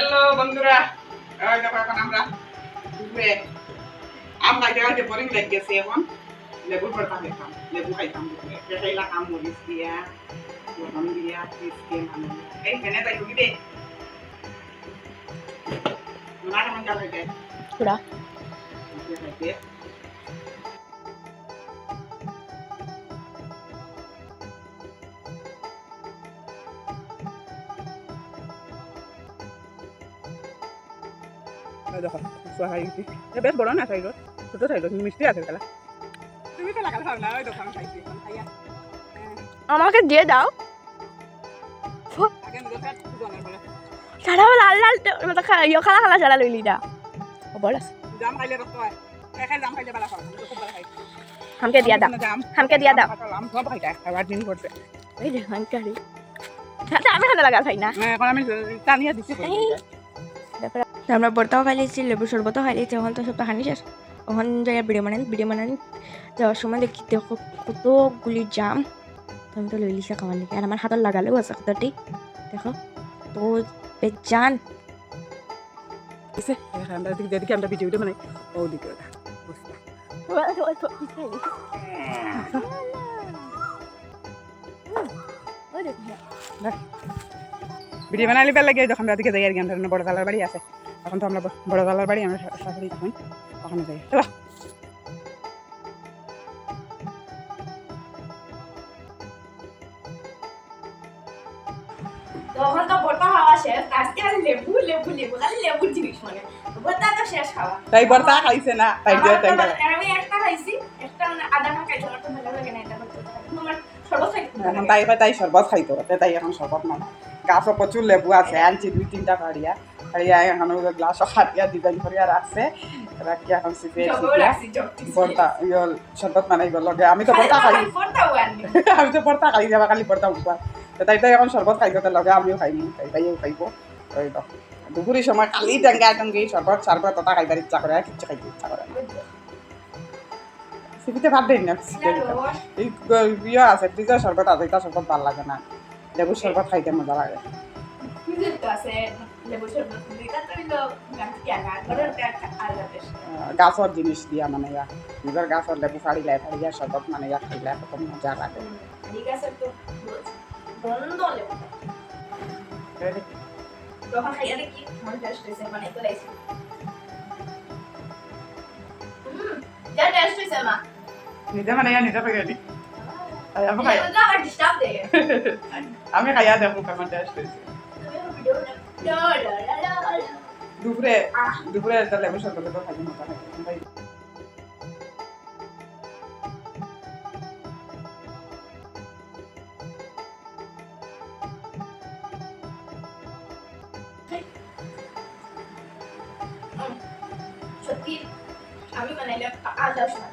Hello বন্ধুরা এই দেখো এখন আমরা দুপুরে আম খাইতে খাইতে বোরিং লেগে গেছে এখন। লেবু পরতা খাইতাম লেবু খাইতাম দুপুরে। পেটাইলা কাম মরিচ দিয়া লবণ দিয়া পিসকে মানে এই কেনে তাই ঢুকি দে না কেমন যা হয়ে পুরা। দেখো বেশ বড় না সাইজ ছোট সাইজ মিষ্টি আছে খেলা তুমি তো লাগাল খাও ওই দোকান খাইছি। আমাকে দিয়ে দাও। বলে সারা লাল লাল মতো ইয়ে খালা খালা সারা লইলি দা আছে। জাম খাইলে রক্ত হয়। খাই জাম খাইলে খাও আমি খুব ভালো খাই এই আচ্ছা আমি খানা লাগাল খাই না। এখন আমি টানিয়া দিছি আমরা বর্তাও খাই লিয়েছি লেবু শরবতও খাই লিয়েছি এখন তো সব খানি শেষ। এখন যাই ভিডিও বানান ভিডিও বানান যাওয়ার সময় দেখি দেখো কতগুলি জাম। তো আমি তো লই লিছি খাওয়ার লিখে আর আমার হাতত লাগালেও আছে কতটি দেখো তো বেজান। আমরা ভিডিও বানালে বেলা লাগে যখন দিকে যাই আর কি আমরা বড় দালার বাড়ি আছে। তখন তো আমরা বড় দালার বাড়ি আমরা শাশুড়ি তখন ওখানে যাই। চলো। তখন তো বর্তা খাওয়া শেষ। আজকে আর লেবু লেবু লেবু খালি লেবুর জিনিস মানে। বর্তা তো শেষ খাওয়া। তাই বর্তা খাইছে না তাই তাই তো- আমি একটা খাইছি একটা মানে আধা খান খাইছি আমার তো ভালো লাগে না এটা বলতে। তোমার সর্বত এখন তাই তাই শরবত খাইতো তে তাই এখন শরবত মানে। গাছও প্রচুর লেবু আছে আনছি দুই তিনটা কাড়িয়া কাড়িয়া এখন গ্লাসও খাটিয়া ডিজাইন করিয়া রাখছে রাখি এখন সিপে বর্তা ইয়ে শরবত মানে লগে। আমি তো বর্তা খাই আমি তো বর্তা খাই যাবা কালি বর্তা উঠবা। তাই তাই এখন শরবত খাইতো তো লগে আমিও খাইনি তাই তাইও খাইব। ওই দুপুরের সময় খালি টেঙ্গা টেঙ্গি শরবত শরবত তথা খাইবার ইচ্ছা করে কিচ্ছু খাইতে ইচ্ছা করে সিপিতে ভাত দেই না এই ইয়ে আছে ফ্রিজের শরবত আছে এটা শরবত ভালো লাগে না। লেবুর শরবত খাইতে মজা লাগে। গাছর জিনিস দিয়া মানে ইয়া নিজের গাছর লেবু ফাড়িলে ফাড়িয়া শরবত মানে ইয়া খাইলে কত মজা লাগে। তখন খাইয়া দেখি মন টেস্ট হয়েছে মানে তো লাইছি। যা টেস্ট হয়েছে মা। নিজে মানে ইয়া নিজে খাই আমি আমি খাইয়া দেখো কেমন টেস্ট হয়েছে। দুপুরে দুপুরে একটা লেবু শরবত তো ভাই সত্যি আমি বানাইলে আজ আসবে